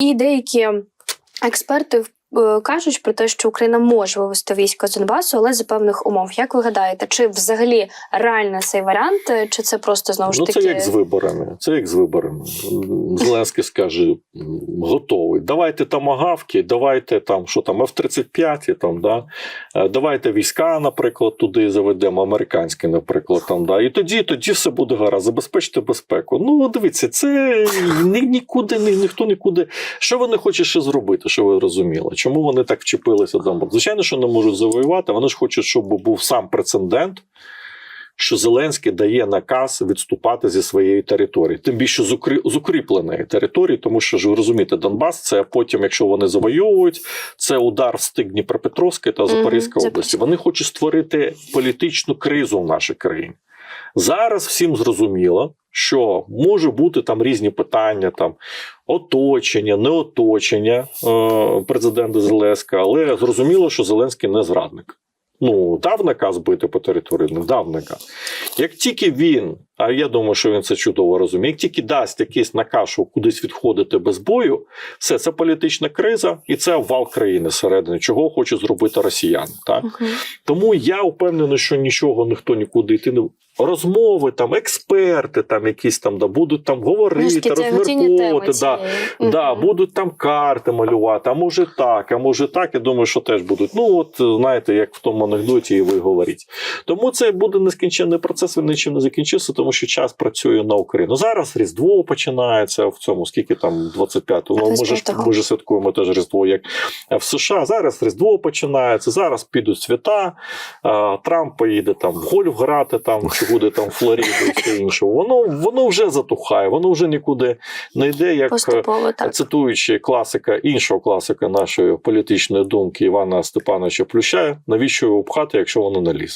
І деякі експерти е, кажуть про те, що Україна може вивести військо з Донбасу, але за певних умов. Як ви гадаєте, чи взагалі реальний цей варіант, е, чи це просто знову ж Ну, таки це як з виборами. Це як з виборами. Зеленський скаже: готовий. Давайте тамагавки, давайте там, що там, F-35, там, да? Е, давайте війська, наприклад, туди заведемо, американські, наприклад, там, да? і тоді, тоді все буде гаразд, забезпечте безпеку. Ну, дивіться, це ні, нікуди, ні, ніхто нікуди. Що вони хочуть ще зробити, що ви розуміли? Чому вони так вчепилися там? Звичайно, що не можуть завоювати. Вони ж хочуть, щоб був сам прецедент, що Зеленський дає наказ відступати зі своєї території, тим більше з, укрі... з укріпленої території, тому що ж ви розумієте, Донбас це потім, якщо вони завойовують, це удар в стик Дніпропетровської та Запорізької Запорізька. області. Вони хочуть створити політичну кризу в нашій країні. Зараз всім зрозуміло, що може бути там різні питання, там оточення, не оточення е, президента Зеленська, але зрозуміло, що Зеленський не зрадник. Ну, дав наказ бити по території, не дав наказ. Як тільки він, а я думаю, що він це чудово розуміє, як тільки дасть якийсь наказ, що кудись відходити без бою, все це політична криза і це обвал країни всередині, чого хочуть зробити росіяни. Так? Мгм. Тому я впевнений, що нічого ніхто нікуди йти не розмови, там експерти, там якісь там да будуть там говорити, розмірковувати. Да, цієї. Да, будуть там карти малювати, а може так, а може так. Я думаю, що теж будуть. Ну, от знаєте, як в тому анекдоті, і ви говоріть. Тому це буде нескінченний процес, він нічим не закінчився, тому що час працює на Україну. Зараз Різдво починається в цьому, скільки там 25-го. Ну, 25-го. ми ж святкуємо теж Різдво, як в США. Зараз Різдво починається, зараз підуть свята. Трамп поїде там в гольф грати, там, чи буде там Флориду і все інше. Воно, воно вже затухає, воно вже нікуди не йде, як. Поступово так. Цитуючи класика іншого класика нашої політичної думки Івана Степановича Плющая, навіщо його пхати, якщо воно не лізе?